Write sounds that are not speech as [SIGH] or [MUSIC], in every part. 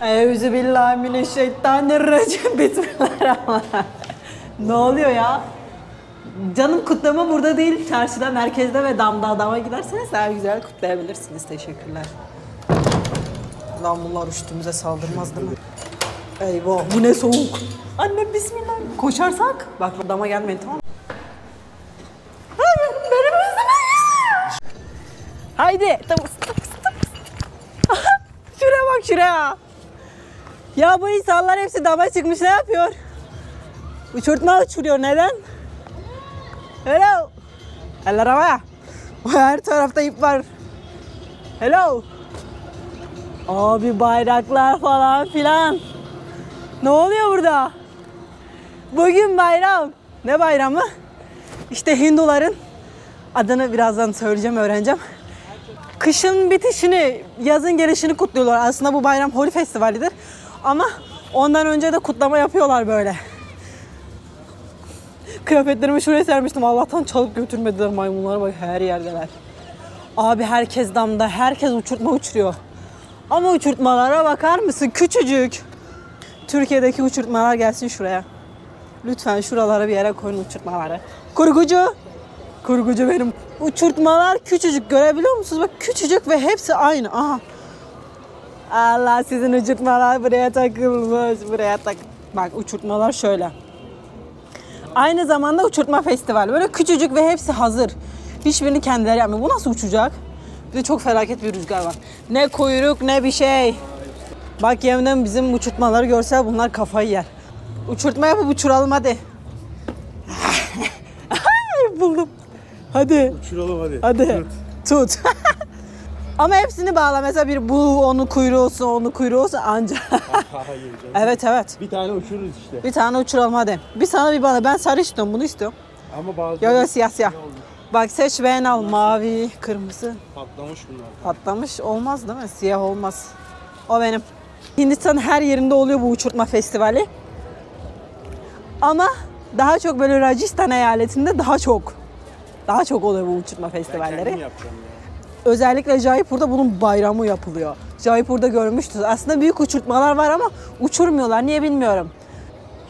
Euzubillahimineşşeytanirracim. [LAUGHS] Bismillahirrahmanirrahim. ne oluyor ya? Canım kutlama burada değil, çarşıda, merkezde ve damda adama giderseniz daha güzel kutlayabilirsiniz. Teşekkürler. Lan bunlar üstümüze saldırmaz değil mi? Eyvah bu ne soğuk. Annem bismillah. Koşarsak. Bak dama gelmeyin tamam mı? Haydi. Tıpıs, tıpıs, tıpıs. şuraya bak şuraya. Ya bu insanlar hepsi dama çıkmış ne yapıyor? Uçurtma uçuruyor neden? Hello. Eller havaya. Her tarafta ip var. Hello. Abi bayraklar falan filan. Ne oluyor burada? Bugün bayram. Ne bayramı? İşte Hinduların adını birazdan söyleyeceğim, öğreneceğim. Kışın bitişini, yazın gelişini kutluyorlar. Aslında bu bayram Holi Festivali'dir. Ama ondan önce de kutlama yapıyorlar böyle. Kıyafetlerimi şuraya sermiştim. Allah'tan çalıp götürmediler maymunlara bak her yerdeler. Abi herkes damda, herkes uçurtma uçuruyor. Ama uçurtmalara bakar mısın? Küçücük. Türkiye'deki uçurtmalar gelsin şuraya. Lütfen şuralara bir yere koyun uçurtmaları. Kurgucu. Kurgucu benim. Uçurtmalar küçücük görebiliyor musunuz? Bak küçücük ve hepsi aynı. Aha. Allah sizin uçurtmalar buraya takılmış. Buraya tak. Bak uçurtmalar şöyle. Aynı zamanda uçurtma festivali. Böyle küçücük ve hepsi hazır. Hiçbirini kendileri yapmıyor. Bu nasıl uçacak? Bir de çok felaket bir rüzgar var. Ne kuyruk ne bir şey. Bak yemin bizim uçurtmaları görse bunlar kafayı yer. Uçurtma yapıp uçuralım hadi. [LAUGHS] Buldum. Hadi. Uçuralım hadi. Hadi. Tut. [LAUGHS] Ama hepsini bağla. Mesela bir bu onun kuyruğu olsun, onun kuyruğu olsun anca. [LAUGHS] Hayır canım. evet evet. Bir tane uçururuz işte. Bir tane uçuralım hadi. Bir sana bir bana. Ben sarı istiyorum, bunu istiyorum. Ama bazı Yok yok siyah siyah. Bak seç beğen al. Mavi, kırmızı. patlamış bunlar. Patlamış olmaz değil mi? Siyah olmaz. O benim. Hindistan'ın her yerinde oluyor bu uçurtma festivali. Ama daha çok böyle Rajasthan eyaletinde daha çok. Daha çok oluyor bu uçurtma festivalleri. Kendim yapacağım ya. Özellikle Jaipur'da bunun bayramı yapılıyor. Jaipur'da görmüştünüz. Aslında büyük uçurtmalar var ama uçurmuyorlar. Niye bilmiyorum.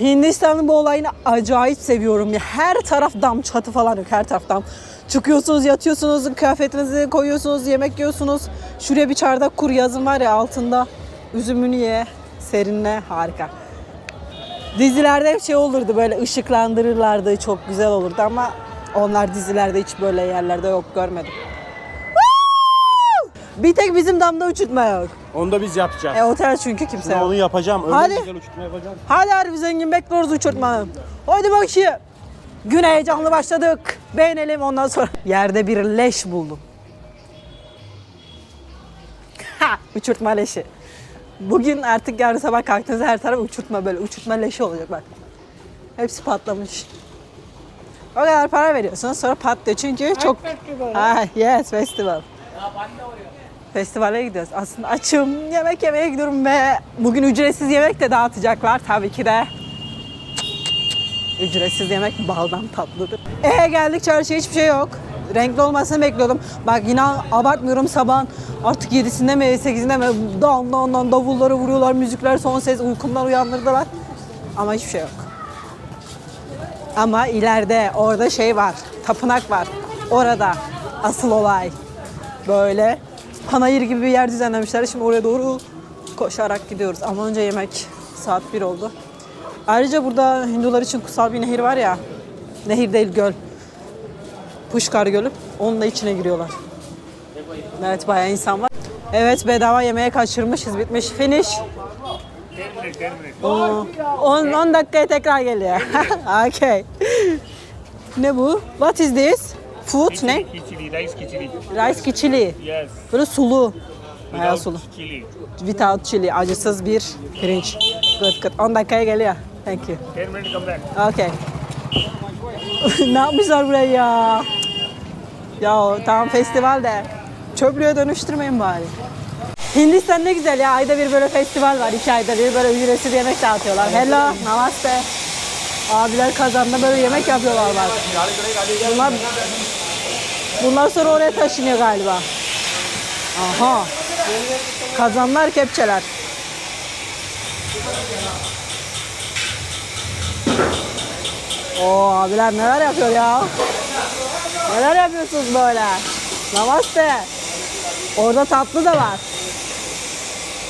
Hindistan'ın bu olayını acayip seviyorum. Ya her taraf dam, çatı falan yok. Her taraf dam. Çıkıyorsunuz, yatıyorsunuz, kıyafetinizi koyuyorsunuz, yemek yiyorsunuz. Şuraya bir çardak kur yazın var ya altında. Üzümünü ye, serinle. Harika. Dizilerde hep şey olurdu böyle ışıklandırırlardı. Çok güzel olurdu ama onlar dizilerde hiç böyle yerlerde yok görmedim. Bir tek bizim damda uçurtma yok. Onu da biz yapacağız. E otel çünkü kimse Ben yok. onu yapacağım. Öyle Hadi. güzel uçurtma yapacağım. Hadi harbi zengin bekliyoruz uçurtma. Hadi bakayım. Gün heyecanlı başladık. Beğenelim ondan sonra. [LAUGHS] Yerde bir leş buldum. Ha, uçurtma leşi. Bugün artık yarın sabah kalktığınızda her taraf uçurtma böyle. Uçurtma leşi olacak bak. Hepsi patlamış. O kadar para veriyorsunuz sonra patlıyor çünkü çok... Ha, yes festival. Festivale gidiyoruz. Aslında açım, yemek yemeye gidiyorum ve bugün ücretsiz yemek de dağıtacaklar tabii ki de. Ücretsiz yemek baldan tatlıdır. Ee geldik çarşıya hiçbir şey yok. Renkli olmasını bekliyordum. Bak yine abartmıyorum sabahın artık 7'sinde mi 8'inde mi dan dan dan davulları vuruyorlar, müzikler son ses uykumdan uyandırdılar. Ama hiçbir şey yok. Ama ileride orada şey var, tapınak var. Orada asıl olay. Böyle panayır gibi bir yer düzenlemişler. Şimdi oraya doğru koşarak gidiyoruz. Ama önce yemek saat 1 oldu. Ayrıca burada Hindular için kutsal bir nehir var ya. Nehir değil göl. Puşkar Gölü. Onun da içine giriyorlar. Evet bayağı insan var. Evet bedava yemeğe kaçırmışız. Bitmiş. Finish. 10 10 dakikaya tekrar geliyor. [LAUGHS] okay. Ne bu? What is this? Food ne? Khichdi, rice khichdi. Rice ki chili. Yes. Böyle sulu. Bayağı Without sulu. chili. Without chili. Acısız bir pirinç. Good good. 10 dakikaya geliyor. Thank you. 10 minutes come back. Okay. [LAUGHS] ne yapmışlar burayı ya? Ya tamam festival de. Çöplüğe dönüştürmeyin bari. Hindistan ne güzel ya. Ayda bir böyle festival var. iki ayda bir böyle ücretsiz yemek dağıtıyorlar. Hello, namaste. Abiler kazanda böyle yemek yapıyorlar bak. Bunlar, bunlar sonra oraya taşınıyor galiba. Aha. Kazanlar, kepçeler. Oo abiler neler yapıyor ya? Neler yapıyorsunuz böyle? Namaste. Orada tatlı da var.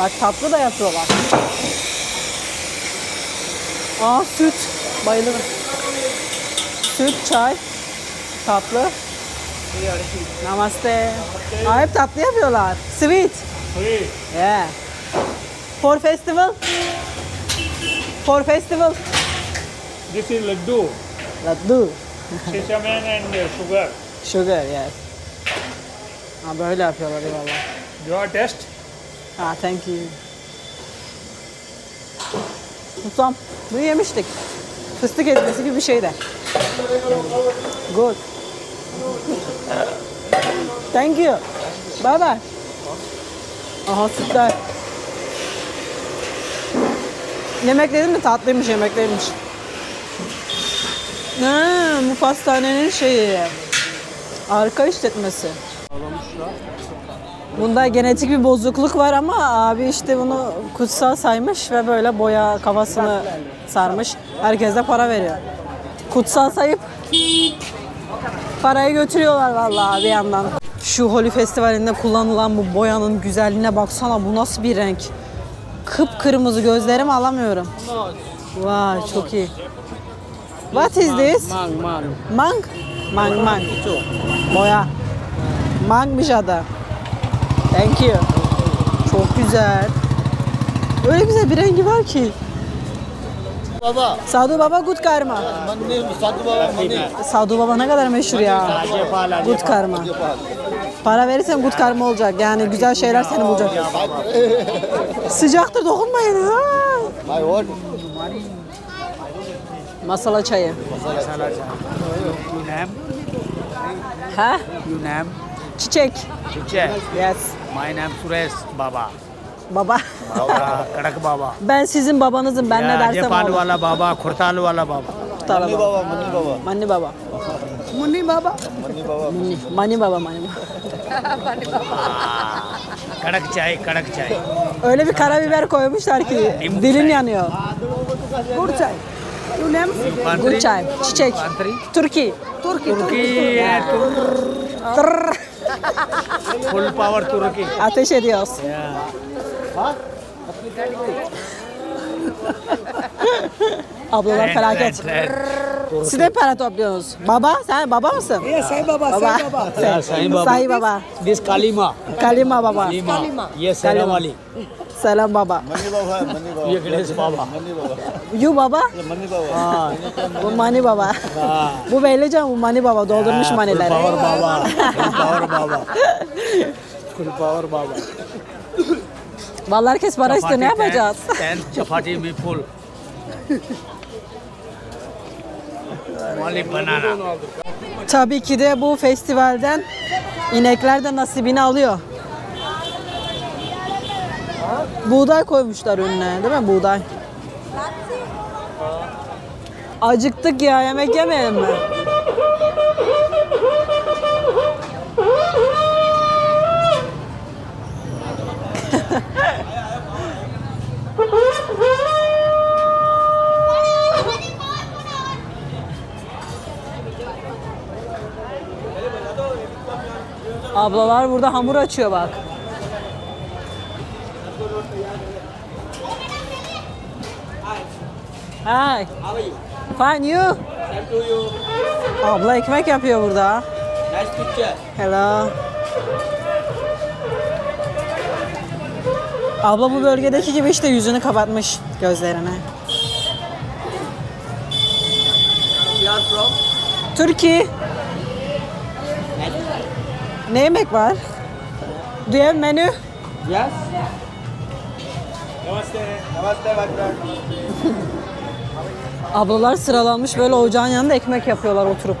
Bak tatlı da yapıyorlar. Aa süt. Bayılırım. Süt, çay, tatlı. Namaste. Aa, hep tatlı yapıyorlar. Sweet. Free. Yeah. For festival. For festival. This is laddu. Laddu. Sesame and uh, sugar. Sugar, yes. Ha böyle yapıyorlar eyvallah. You are test? Ha thank you. Ustam, bunu yemiştik. Fıstık ezmesi gibi bir şey de. Good. Thank you. Bye bye. Aha sütler. Yemek dedim de tatlıymış yemekleymiş. Ha, bu pastanenin şeyi. Arka işletmesi. Bunda genetik bir bozukluk var ama abi işte bunu kutsal saymış ve böyle boya kafasını sarmış. Herkes para veriyor. Kutsal sayıp parayı götürüyorlar vallahi bir yandan. Şu Holi Festivali'nde kullanılan bu boyanın güzelliğine baksana bu nasıl bir renk. Kıpkırmızı gözlerimi alamıyorum. Vay çok iyi. What is this? Mang, mang. Mang? Mang mang. Boya. Mangmış adı. Thank you. Çok güzel. Öyle güzel bir rengi var ki. Baba, Sadhu Baba Good Karma. mandi, satu baba, mandi. Sadhu Baba ne kadar meşhur ya. Good Karma. Para verirsen good karma olacak. Yani güzel şeyler seni bulacak. Sıcaktır dokunmayın. Ha. My word. Masala çayı. You name? Ha? You name? Çiçek. Chiche. Yes. My name Suresh Baba. Baba. Baba, Kadak Baba. ben sizin babanızım. Ben ne dersem Nepal olur. wala Baba, Khurtal wala Baba. Mandi baba. baba, mandi baba. Mani baba. Muni baba. Mandi baba. Muni. Mani baba, mani baba. Kadak chai, kadak chai. Öyle bir karabiber koymuşlar ki dilin çay. yanıyor. Good çay. You name? Good çay. Çiçek. Eh, Tur- Tırr. full power Turkey. Ateş ediyoruz. Yeah. [LAUGHS] Ablalar Trend, felaket. Siz de para topluyorsunuz. Baba sen baba mısın? Yeah, Sai Baba, Baba. [LAUGHS] Sai Baba. Sai Baba. Sai baba. This Kalima. Kalima baba. Kalima. Yes, Salam Ali. Selam baba. Mandi baba, mandi baba. Ye Ganesh Baba. Mandi baba. You baba. Mandi baba. Ah, Bu mani baba. ah. Bu belli canım bu mani baba. Doldurmuş Full manileri. power Baba. Full power Baba. Full power Baba. [LAUGHS] Vallahi herkes para istiyor. Ne yapacağız? [LAUGHS] Ten chapati me full. Only banana. Tabii ki de bu festivalden inekler de nasibini alıyor. Buğday koymuşlar önüne değil mi? Buğday. Acıktık ya yemek yemeyelim mi? Ablalar burada hamur açıyor bak. Hi. Fine you? Abla ekmek yapıyor burada. Nice picture. Hello. Abla bu bölgedeki gibi işte yüzünü kapatmış from? Türkiye. Ne yemek var? Do you have menu? Yes. Namaste. Namaste, friend. [LAUGHS] Ablalar sıralanmış böyle ocağın yanında ekmek yapıyorlar oturup.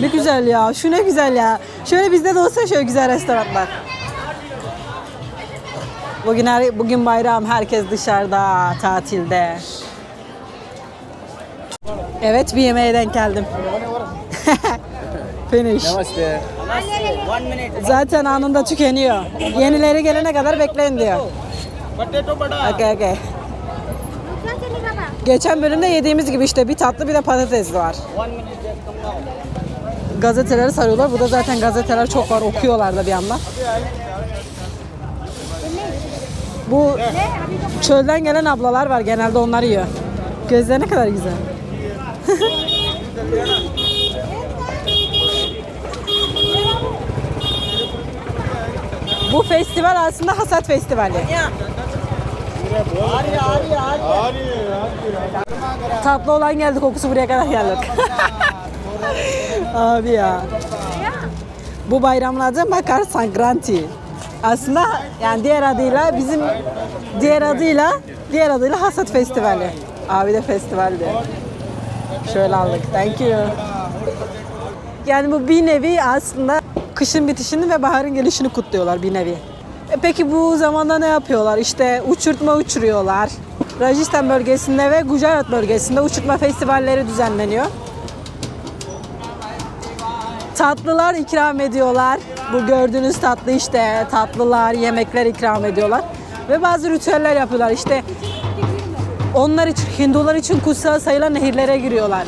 Ne güzel ya. Şu ne güzel ya. Şöyle bizde de olsa şöyle güzel restoranlar. Bugün her, bugün bayram. Herkes dışarıda, tatilde. Evet bir yemeğe denk geldim. [LAUGHS] Finish. Namaste. Zaten anında tükeniyor. Yenileri gelene kadar bekleyin diyor. Okey okey. Geçen bölümde yediğimiz gibi işte bir tatlı bir de patates var. Gazeteleri sarıyorlar. Burada zaten gazeteler çok var. Okuyorlar da bir yandan. Bu çölden gelen ablalar var. Genelde onlar yiyor. Gözleri ne kadar güzel. [LAUGHS] Bu festival aslında hasat festivali. Tatlı olan geldi kokusu buraya kadar geldi. [LAUGHS] Abi ya. Bu bayramın adı Makar Sankranti. Aslında yani diğer adıyla bizim diğer adıyla diğer adıyla Hasat Festivali. Abi de festivaldi. Şöyle aldık. Thank you. Yani bu bir nevi aslında kışın bitişini ve baharın gelişini kutluyorlar bir nevi. E peki bu zamanda ne yapıyorlar? İşte uçurtma uçuruyorlar. Rajasthan bölgesinde ve Gujarat bölgesinde uçurtma festivalleri düzenleniyor. Tatlılar ikram ediyorlar. Bu gördüğünüz tatlı işte tatlılar, yemekler ikram ediyorlar. Ve bazı ritüeller yapıyorlar. İşte onlar için, Hindular için kutsal sayılan nehirlere giriyorlar.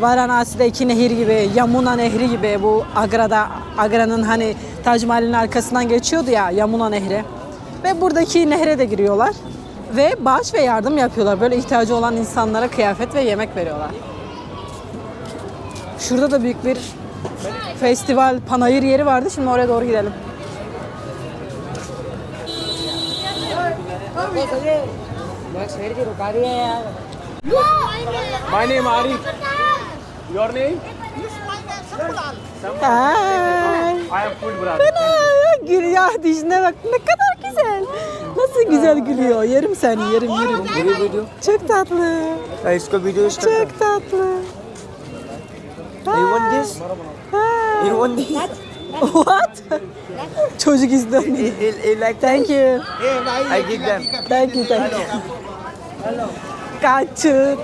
Varanasi'de iki nehir gibi, Yamuna Nehri gibi bu Agra'da, Agra'nın hani Tac Mahal'in arkasından geçiyordu ya Yamuna Nehri. Ve buradaki nehre de giriyorlar. Ve bağış ve yardım yapıyorlar. Böyle ihtiyacı olan insanlara kıyafet ve yemek veriyorlar. Şurada da büyük bir festival, panayır yeri vardı. Şimdi oraya doğru gidelim. My name Arif. Your name? Ay. I am food brother. Fena gülüyor dişine bak ne kadar güzel. Nasıl güzel gülüyor. Yerim seni yerim yerim. video. Çok tatlı. इसको video Çok tatlı. You want this? Ha. You want this? What? Çocuk izliyor. He, he, he like Thank you. I give them. Thank you, thank you. Kaçın.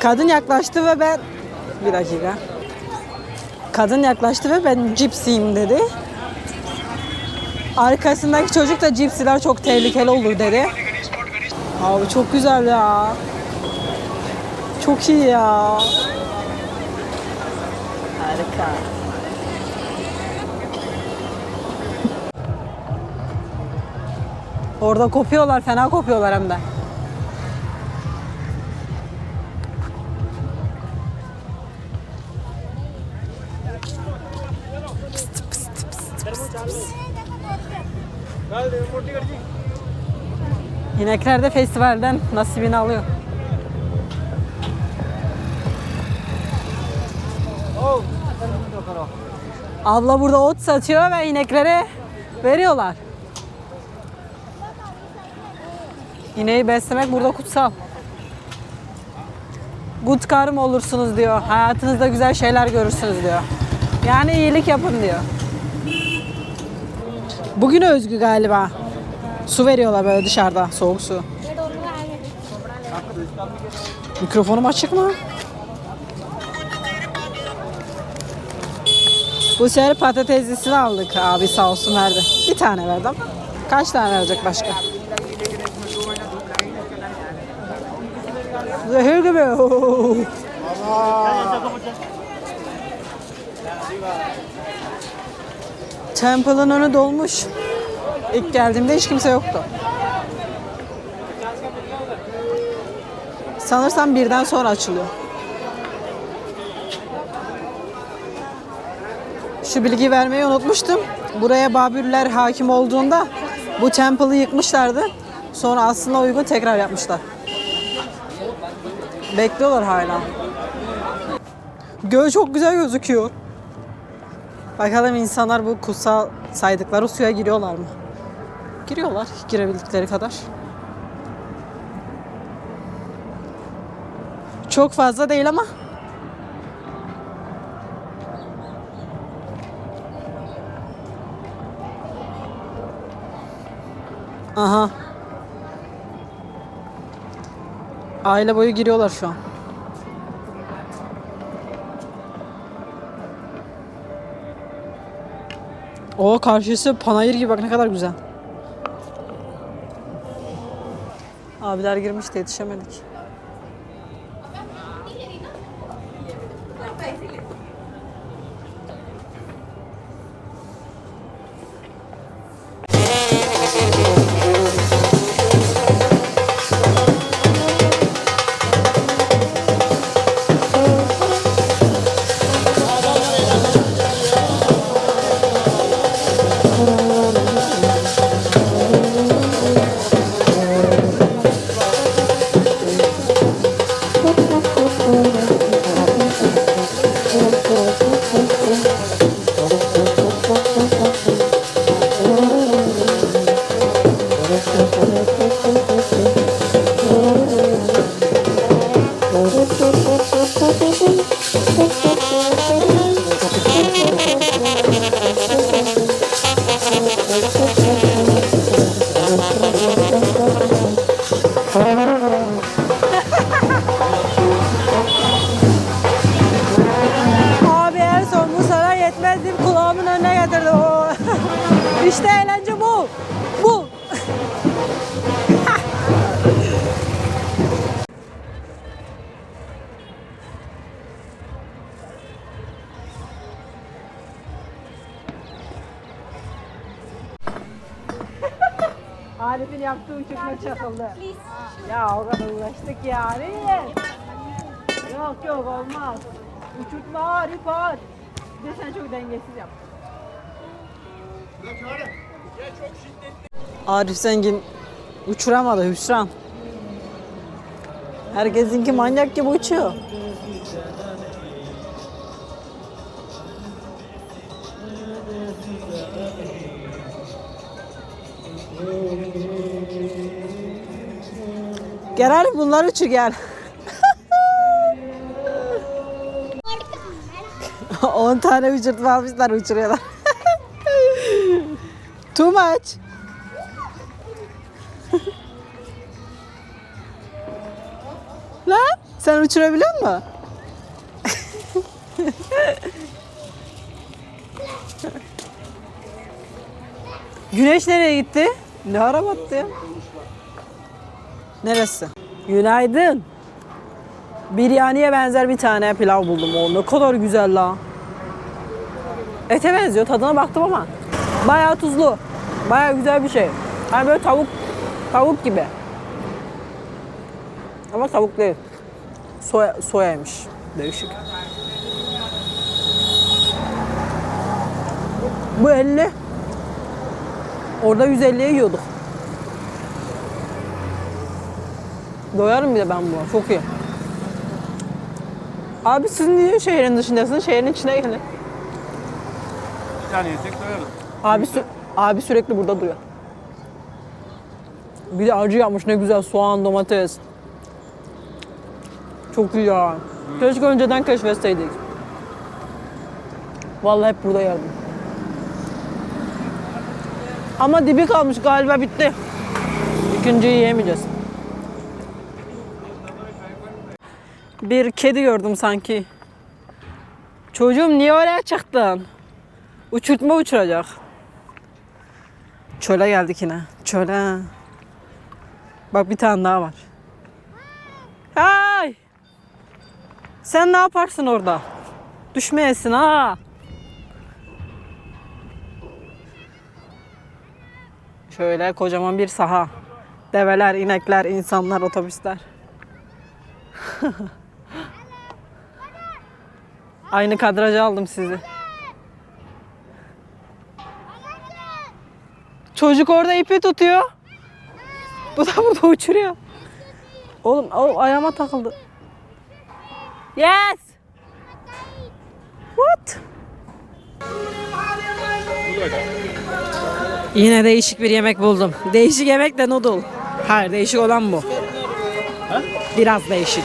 Kadın yaklaştı ve ben... Bir dakika. Kadın yaklaştı ve ben cipsiyim dedi. Arkasındaki çocuk da cipsiler çok tehlikeli olur dedi. Abi çok güzel ya. Çok iyi ya. Harika. Orada kopuyorlar, fena kopuyorlar hem de. İnekler de festivalden nasibini alıyor. Abla burada ot satıyor ve ineklere veriyorlar. İneği beslemek burada kutsal. Good karım olursunuz diyor. Hayatınızda güzel şeyler görürsünüz diyor. Yani iyilik yapın diyor. Bugün özgü galiba. Su veriyorlar böyle dışarıda soğuk su. Mikrofonum açık mı? Bu sefer patateslisini aldık abi sağ olsun verdi. Bir tane verdim. Kaç tane verecek başka? Zehir gibi. [LAUGHS] Temple'ın önü dolmuş. İlk geldiğimde hiç kimse yoktu. Sanırsam birden sonra açılıyor. Şu bilgiyi vermeyi unutmuştum. Buraya Babürler hakim olduğunda bu temple'ı yıkmışlardı. Sonra aslında uygun tekrar yapmışlar. Bekliyorlar hala. Göl çok güzel gözüküyor. Bakalım insanlar bu kutsal saydıkları suya giriyorlar mı? Giriyorlar girebildikleri kadar. Çok fazla değil ama Aha. Aile boyu giriyorlar şu an. O karşısı panayır gibi bak ne kadar güzel. Abiler girmiş de yetişemedik. Arif. Yok yok olmaz. Uçurtma Arif var. Bir de sen çok dengesiz yaptın. Arif Zengin uçuramadı Hüsran. Herkesinki manyak gibi uçuyor. Gel bunları uçur gel. [LAUGHS] 10 tane uçurtma almışlar uçuruyorlar. [LAUGHS] Too much. [LAUGHS] Lan sen uçurabiliyor musun? Güneş nereye gitti? Ne ara battı ya? Neresi? Günaydın. Biryaniye benzer bir tane pilav buldum. O ne kadar güzel la. Ete benziyor. Tadına baktım ama. Bayağı tuzlu. Bayağı güzel bir şey. Hani böyle tavuk tavuk gibi. Ama tavuk değil. Soya, soyaymış. Değişik. Bu 50. Orada 150'ye yiyorduk. Doyarım bir de ben buna. Çok iyi. Abi siz niye şehrin dışındasınız? Şehrin içine gelin. Bir tane yesek doyarız. Abi, sü- abi sürekli burada duruyor. Bir de acı yapmış ne güzel soğan, domates. Çok iyi ya. Keşke önceden keşfetseydik. Vallahi hep burada yerdim. Ama dibi kalmış galiba bitti. İkinciyi yiyemeyeceğiz. Bir kedi gördüm sanki. Çocuğum niye oraya çıktın? Uçurtma uçuracak. Çöle geldik yine. Çöle. Bak bir tane daha var. Hay! Sen ne yaparsın orada? Düşmeyesin ha. Şöyle kocaman bir saha. Develer, inekler, insanlar, otobüsler. [LAUGHS] Aynı kadraja aldım sizi. Çocuk orada ipi tutuyor. Bu da burada uçuruyor. Oğlum o ayağıma takıldı. Yes. What? Yine değişik bir yemek buldum. Değişik yemek de noodle. Hayır değişik olan bu. Biraz değişik.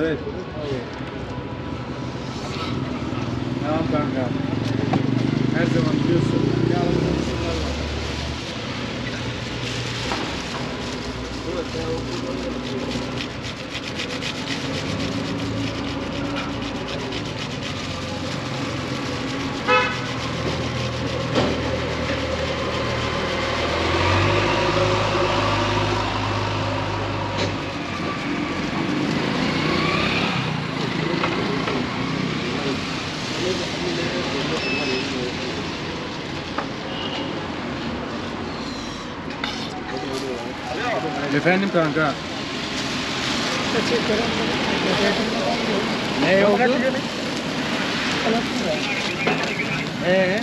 Evet. Tamam kanka. Her zaman biliyorsun. Ne alalım? Efendim kanka. Ne oldu? Ee?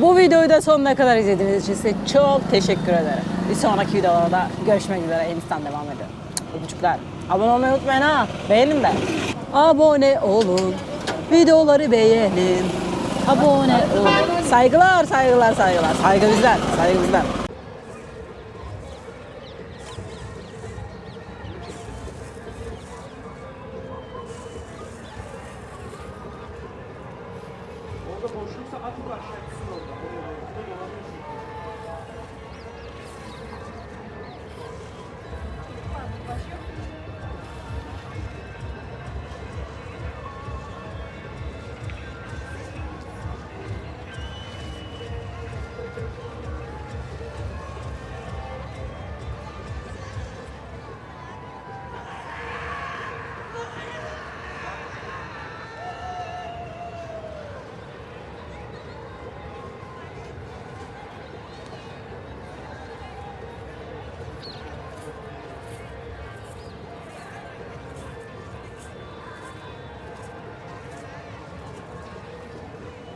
Bu videoyu da sonuna kadar izlediğiniz için size çok teşekkür ederim. Bir sonraki videolarda görüşmek üzere. Elistan devam ediyor. Öpücükler. Abone olmayı unutmayın ha. Beğenin de. Abone olun. Videoları beğenin. Abone olun. Saygılar, saygılar, saygılar. Saygı bizden, saygı bizden.